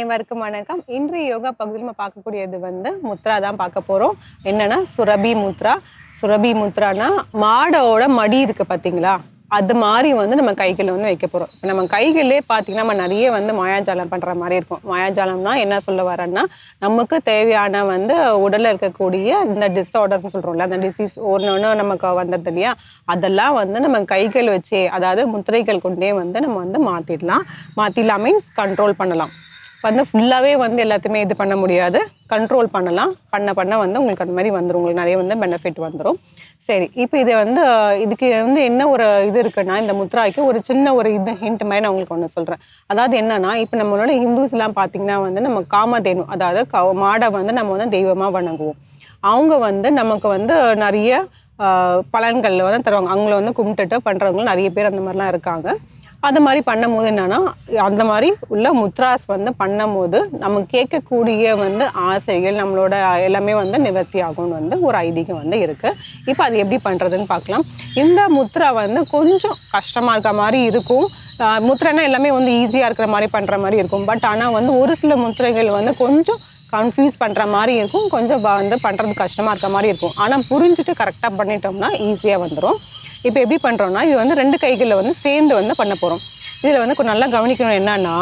அனைவருக்கும் வணக்கம். இன்றைய யோகா பகுதியில் நம்ம பார்க்கக்கூடியது வந்து முத்ரா தான் பார்க்க போகிறோம் என்னன்னா சுரபி முத்ரா. சுரபி முத்ரானா மாடோட மடி இருக்கு பார்த்தீங்களா அது மாதிரி வந்து நம்ம கைகளில் வந்து வைக்க போகிறோம் இப்போ நம்ம கைகளிலே பார்த்தீங்கன்னா நம்ம நிறைய வந்து மாயாஜாலம் பண்ணுற மாதிரி இருக்கும். மாயாஜாலம்னா என்ன சொல்ல வரேன்னா நமக்கு தேவையான வந்து உடலில் இருக்கக்கூடிய இந்த டிஸ்ஆர்டர்ஸ்னு சொல்கிறோம்ல அந்த டிசீஸ் ஒன்று ஒன்று நமக்கு வந்துடுது இல்லையா? அதெல்லாம் வந்து நம்ம கைகள் வச்சே அதாவது முத்திரைகள் கொண்டே வந்து நம்ம வந்து மாற்றிடலாம் மாற்றிடலாம் மீன்ஸ் கண்ட்ரோல் பண்ணலாம். வந்து ஃபுல்லாகவே வந்து எல்லாத்தையுமே இது பண்ண முடியாது. கண்ட்ரோல் பண்ணலாம். பண்ண பண்ண வந்து உங்களுக்கு அந்த மாதிரி வந்துடும் உங்களுக்கு நிறைய வந்து பெனிஃபிட் வந்துடும் சரி இப்போ இதை வந்து இதுக்கு வந்து என்ன ஒரு இது இருக்குன்னா இந்த முத்ராய்க்கு ஒரு சின்ன ஒரு இது ஹிண்ட் மாதிரி நான் உங்களுக்கு ஒன்று சொல்கிறேன் அதாவது என்னன்னா இப்போ நம்மளோட ஹிந்துஸ்லாம் பார்த்திங்கன்னா வந்து நம்ம காமதேனு அதாவது க மாடை வந்து நம்ம வந்து தெய்வமாக வணங்குவோம். அவங்க வந்து நமக்கு வந்து நிறைய பலன்களில் வந்து தருவாங்க. அவங்கள வந்து கும்பிட்டுட்டு பண்ணுறவங்களும் நிறைய பேர் அந்த மாதிரிலாம் இருக்காங்க. அது மாதிரி பண்ணும்போது என்னன்னா அந்த மாதிரி உள்ள முத்ராஸ் வந்து பண்ணும்போது நம்ம கேட்கக்கூடிய வந்து ஆசைகள் நம்மளோட எல்லாமே வந்து நிவர்த்தி ஆகும்னு வந்து ஒரு ஐதீகம் வந்து இருக்குது இப்போ அது எப்படி பண்ணுறதுன்னு பார்க்கலாம் இந்த முத்ரா வந்து கொஞ்சம் கஷ்டமாக இருக்க மாதிரி இருக்கும். முத்திரைன்னா எல்லாமே வந்து ஈஸியாக இருக்கிற மாதிரி பண்ணுற மாதிரி இருக்கும். பட் ஆனால் வந்து ஒரு சில முத்திரைகள் வந்து கொஞ்சம் கன்ஃபியூஸ் பண்ணுற மாதிரி இருக்கும். கொஞ்சம் வந்து பண்ணுறது கஷ்டமாக இருக்க மாதிரி இருக்கும். ஆனால் புரிஞ்சுட்டு கரெக்டாக பண்ணிட்டோம்னா ஈஸியாக வந்துடும் இப்போ எப்படி பண்ணுறோம்னா இது வந்து ரெண்டு கைகளில் வந்து சேர்ந்து வந்து பண்ண போகிறோம் இதில் வந்து நல்லா கவனிக்கணும் என்னன்னா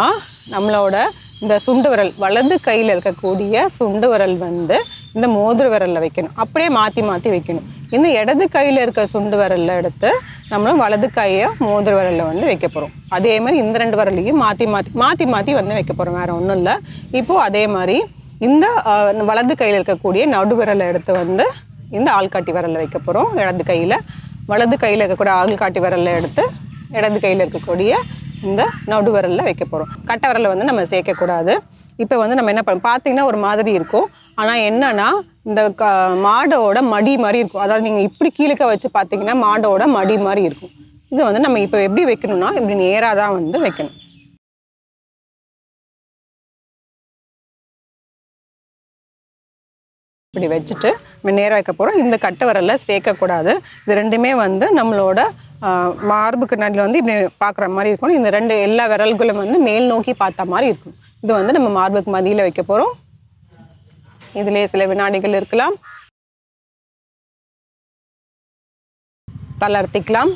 நம்மளோட இந்த சுண்டு விரல் வலது கையில் இருக்கக்கூடிய சுண்டு விரல் வந்து இந்த மோதிர விரலில் வைக்கணும். அப்படியே மாற்றி மாற்றி வைக்கணும். இந்த இடது கையில் இருக்க சுண்டு விரலில் எடுத்து நம்மளும் வலது கையை மோதிர விரலில் வந்து வைக்க போகிறோம் அதே மாதிரி இந்த ரெண்டு விரலையும் மாற்றி மாற்றி மாற்றி மாற்றி வந்து வைக்க போகிறோம் வேறு ஒன்றும் இல்லை. இப்போது அதே மாதிரி இந்த வலது கையில் இருக்கக்கூடிய நடு விரலை எடுத்து வந்து இந்த ஆள்காட்டி விரலில் வைக்க போகிறோம் இடது கையில் வலது கையில் இருக்கக்கூடிய ஆள்காட்டி விரலில் எடுத்து இடது கையில் இருக்கக்கூடிய இந்த நடு விரலில் வைக்க போகிறோம் கட்டை விரலை வந்து நம்ம சேர்க்கக்கூடாது இப்போ வந்து நம்ம என்ன பண்ண பார்த்தீங்கன்னா ஒரு மாதிரி இருக்கும். ஆனால் என்னன்னா இந்த க மாடோட மடி மாதிரி இருக்கும். அதாவது நீங்கள் இப்படி கீழே வச்சு பார்த்தீங்கன்னா மாடோட மடி மாதிரி இருக்கும். இது வந்து நம்ம இப்போ எப்படி வைக்கணும்னா இப்படி நேராக தான் வந்து வைக்கணும். இப்படி வச்சுட்டு நம்ம நேராக வைக்க போகிறோம் இந்த கட்டை விரல்ல சேர்க்கக்கூடாது இது ரெண்டுமே வந்து நம்மளோட மார்புக்கு நடுவில் வந்து இப்படி பார்க்குற மாதிரி இருக்கணும். இந்த ரெண்டு எல்லா விரல்களும் வந்து மேல் நோக்கி பார்த்த மாதிரி இருக்கும். இது வந்து நம்ம மார்புக்கு மதியில் வைக்க போகிறோம் இதிலே சில வினாடிகள் இருக்கலாம். தளர்த்திக்கலாம்.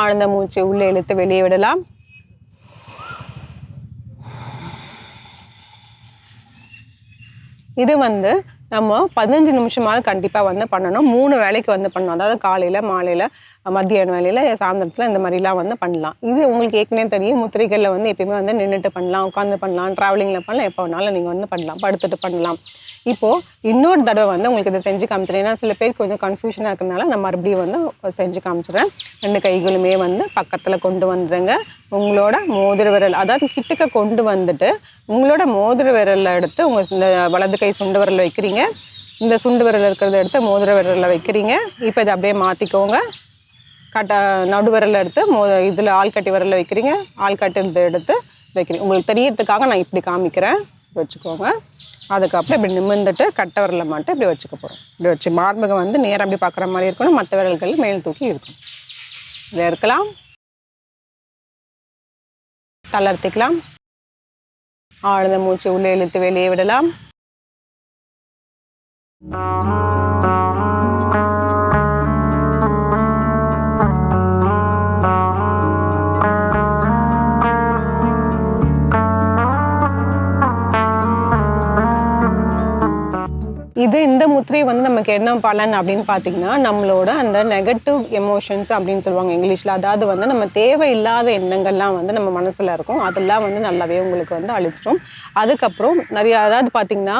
ஆழ்ந்த மூச்சு உள்ளே இழுத்து வெளியே விடலாம். இது வந்து நம்ம பதினஞ்சு நிமிஷமாவது கண்டிப்பாக வந்து பண்ணணும். மூணு வேலைக்கு வந்து பண்ணணும். அதாவது காலையில் மாலையில் மத்தியான வேலையில் சாயந்தரத்தில் இந்த மாதிரிலாம் வந்து பண்ணலாம். இது உங்களுக்கு ஏற்கனவே தெரியும். முத்திரைகளில் வந்து எப்பயுமே வந்து நின்றுட்டு பண்ணலாம் உட்காந்து பண்ணலாம் ட்ராவலிங்கில் பண்ணலாம். எப்போ வேணாலும் நீங்கள் வந்து பண்ணலாம். படுத்துட்டு பண்ணலாம். இப்போது இன்னொரு தடவை வந்து உங்களுக்கு இதை செஞ்சு காமிச்சிடும் ஏன்னா சில பேருக்கு கொஞ்சம் கன்ஃபியூஷனாக இருக்கிறதுனால நான் மறுபடியும் வந்து செஞ்சு காமிச்சிடுறேன். ரெண்டு கைகளுமே வந்து பக்கத்தில் கொண்டு வந்துடுங்க. உங்களோட மோதிர விரல் அதாவது கிட்டக்க கொண்டு வந்துட்டு உங்களோட மோதிர விரலில் எடுத்து உங்கள் இந்த வலது கை சுண்டு விரல் வைக்கிறீங்க. இந்த சுண்டு விரல் இருக்கிறத எடுத்து மோதிர விரலில் வைக்கிறீங்க. இப்போ இதை அப்படியே மாற்றிக்கோங்க கட்ட நடு விரலில் எடுத்து மோ இதில் ஆள்கட்டி விரலில் வைக்கிறீங்க. ஆள்கட்டி இதை எடுத்து வைக்கிறீங்க. உங்களுக்கு தெரியறதுக்காக நான் இப்படி காமிக்கிறேன். வச்சுக்கோங்க. அதுக்கப்புறம் இப்படி நிமிர்ந்துட்டு கட்டை விரலை மட்டும் இப்படி வச்சுக்க போகிறோம் இப்படி வச்சு மார்பகம் வந்து நேரம் அப்படி பார்க்குற மாதிரி இருக்கணும். மற்ற விரல்கள் மேல் தூக்கி இருக்கும் இதில் இருக்கலாம். தளர்த்திக்கலாம். ஆழ்ந்த மூச்சு உள்ளே இழுத்து வெளியே விடலாம். Música இது இந்த முத்திரை வந்து நமக்கு என்ன பலன் அப்படின்னு பார்த்தீங்கன்னா நம்மளோட அந்த நெகட்டிவ் எமோஷன்ஸ் அப்படின்னு சொல்லுவாங்க இங்கிலீஷில். அதாவது வந்து நம்ம தேவையில்லாத எண்ணங்கள்லாம் வந்து நம்ம மனசில் இருக்கும். அதெல்லாம் வந்து நல்லாவே உங்களுக்கு வந்து அழிச்சிடும் அதுக்கப்புறம் நிறைய அதாவது பார்த்தீங்கன்னா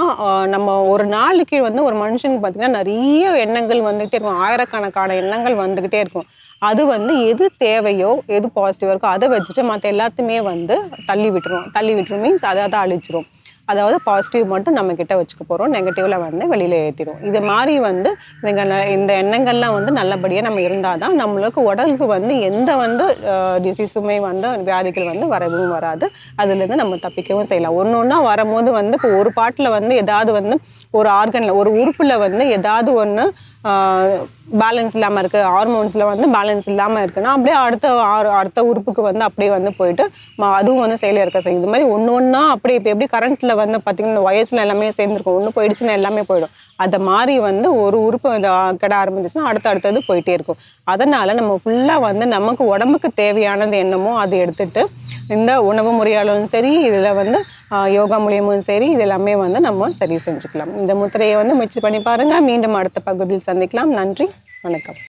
நம்ம ஒரு நாளைக்கு வந்து ஒரு மனுஷனுக்கு பார்த்தீங்கன்னா நிறைய எண்ணங்கள் வந்துகிட்டே இருக்கும். ஆயிரக்கணக்கான எண்ணங்கள் வந்துக்கிட்டே இருக்கும். அது வந்து எது தேவையோ எது பாசிட்டிவாக இருக்கோ அதை வச்சுட்டு மற்ற எல்லாத்தையுமே வந்து தள்ளி விட்டுரும். தள்ளி விட்டுரும். மீன்ஸ் அதை அதை அழிச்சிரும். அதாவது பாசிட்டிவ் மட்டும் நம்ம கிட்ட வச்சுக்க போகிறோம் நெகட்டிவ்ல வந்து வெளியில் ஏற்றிடும் இது மாதிரி வந்து இதுங்க இந்த எண்ணங்கள்லாம் வந்து நல்லபடியாக நம்ம இருந்தால் தான் நம்மளுக்கு உடலுக்கு வந்து எந்த வந்து டிசீஸுமே வந்து வியாதிகள் வந்து வரவும் வராது. அதுலேருந்து நம்ம தப்பிக்கவும் செய்யலாம். ஒன்று ஒன்றா வரும்போது வந்து இப்போ ஒரு பாட்டில் வந்து ஏதாவது வந்து ஒரு ஆர்கனில் ஒரு உறுப்பில் வந்து ஏதாவது ஒன்று பேலன்ஸ் இல்லாமல் இருக்குது ஹார்மோன்ஸில் வந்து பேலன்ஸ் இல்லாமல் இருக்குன்னா அப்படியே அடுத்த ஆறு அடுத்த உறுப்புக்கு வந்து அப்படியே வந்து போயிட்டு அதுவும் வந்து செயலில் இருக்க செய்யும் இது மாதிரி ஒன்று ஒன்றா அப்படியே இப்போ எப்படி கரண்ட்டில் வந்து பார்த்திங்கன்னா இந்த வயசில் எல்லாமே சேர்ந்துருக்கும். ஒன்று போயிடுச்சுன்னா எல்லாமே போயிடும். அதை மாதிரி வந்து ஒரு உறுப்பு கெட ஆரம்பிச்சிச்சுன்னா அடுத்த அடுத்தது போயிட்டே இருக்கும். அதனால் நம்ம ஃபுல்லாக வந்து நமக்கு உடம்புக்கு தேவையானது என்னமோ அதை எடுத்துகிட்டு இந்த உணவு முறையாலும் சரி இதில் வந்து யோகா மூலியமும் சரி இது எல்லாமே வந்து நம்ம சரி செஞ்சுக்கலாம். இந்த முத்திரையை வந்து முயற்சி பண்ணி பாருங்கள் மீண்டும் அடுத்த பகுதியில் சந்திக்கலாம். நன்றி. வணக்கம்.